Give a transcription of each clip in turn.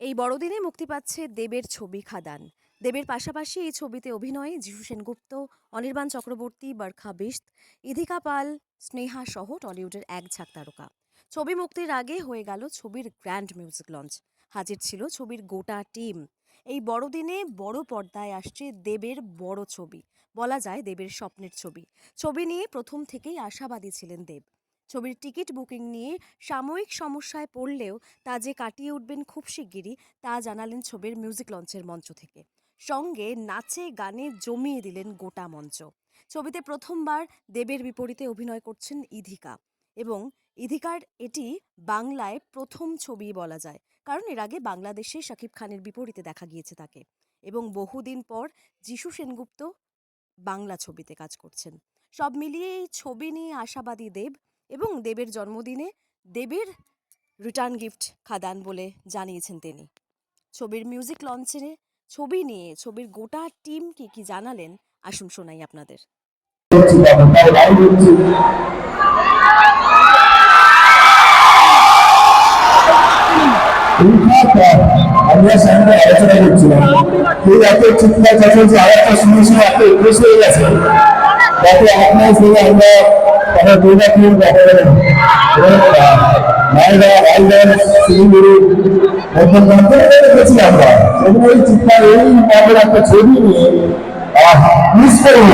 এই বড়দিনে মুক্তি পাচ্ছে দেবের ছবি খাদান। দেবের পাশাপাশি এই ছবিতে অভিনয়ে যিশু সেনগুপ্ত, অনির্বাণ চক্রবর্তী, বরখা বিস্ত ইধিকা পাল, স্নেহা সহ টলিউডের এক ঝাঁক তারকা। ছবি মুক্তির আগে হয়ে গেল ছবির গ্র্যান্ড মিউজিক লঞ্চ। হাজির ছিল ছবির গোটা টিম। এই বড়দিনে বড় পর্দায় আসছে দেবের বড় ছবি। বলা যায় দেবের স্বপ্নের ছবি। ছবি নিয়ে প্রথম থেকেই আশাবাদী ছিলেন দেব। ছবির টিকিট বুকিং নিয়ে সাময়িক সমস্যায় পড়লেও তা যে কাটিয়ে উঠবেন খুব শিগগিরই তা জানালেন ছবির মিউজিক লঞ্চের মঞ্চ থেকে। সঙ্গে নাচে গানে জমিয়ে দিলেন গোটা মঞ্চ। ছবিতে প্রথমবার দেবের বিপরীতে অভিনয় করছেন ইধিকা এবং ইধিকার এটি বাংলায় প্রথম ছবি বলা যায়, কারণ এর আগে বাংলাদেশে শাকিব খানের বিপরীতে দেখা গিয়েছে তাকে এবং বহুদিন পর যিশু সেনগুপ্ত বাংলা ছবিতে কাজ করছেন। সব মিলিয়ে এই ছবি নিয়ে আশাবাদী দেব এবং দেবের জন্মদিনে দেবের রিটার্ন গিফট খাদান বলে জানিয়েছেন তিনি। ছবির মিউজিক লঞ্চে ছবি নিয়ে, ছবির গোটা টিম কি কি জানালেন? আসুন শোনাই আপনাদের। আমরা আলোচনা করছিলাম। তারা দুর্গাপুর মালদা রায়গঞ্জ শিলিগুড়ি মধ্যপ্রান্ত দেখেছি আমরা এবং ওই চিৎকার এই মতের একটা ছবি নিয়ে মিস করব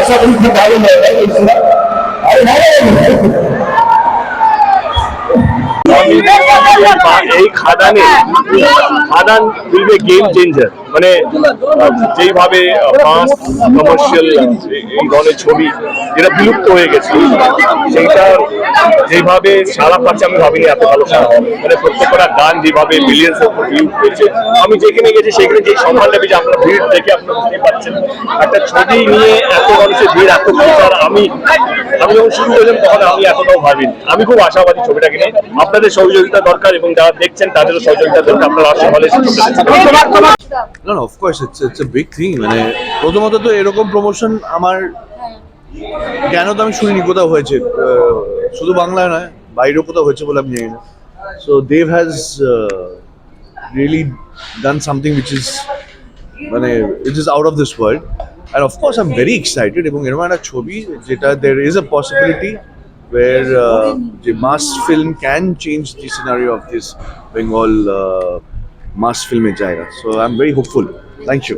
আশা করি খুব ভালো হয় হবে এই খাদানে খাদান উইল বি গেম চেঞ্জার মানে যেইভাবে ফাস্ট কমার্শিয়াল এই ধরনের ছবি যেটা বিলুপ্ত হয়ে গেছে, সেইটা যেভাবে সারা পাচ্ছে, আমি ভাবিনি এত ভালো মানে প্রত্যেকটা গান যেভাবে মিলিয়ন্স ভিউ হয়েছে আমি যেখানে গেছি সেখানে যে সম্মান লেগেছে, আপনার ভিড় দেখে আপনারা বুঝতে পারছেন। একটা ছবি নিয়ে এত মানুষের ভিড়, এত প্রচার আমি আমি যখন শুরু করেছিলাম তখন আমি এতটাও ভাবিনি। আমি খুব আশাবাদী ছবিটাকে নিয়ে। আপনাদের সহযোগিতা দরকার, এবং যারা দেখছেন, তাদেরও সহযোগিতা দরকার। আপনারা আসলে না না of course it's it's a big thing মানে প্রথমত তো এরকম প্রমোশন আমার কেন তো আমি শুনিনি কোথাও হয়েছে? শুধু বাংলায় নয় বাইরেও কোথাও হয়েছে বলে আমি জানি না। So Dev has really done something which is মানে it is out of this world and of course I am very excited এবং এরকম একটা ছবি যেটা there is a possibility where uh, the mass film can change the scenario of this Bengal uh, mass ফিল্মের জায়গা so I am very hopeful thank you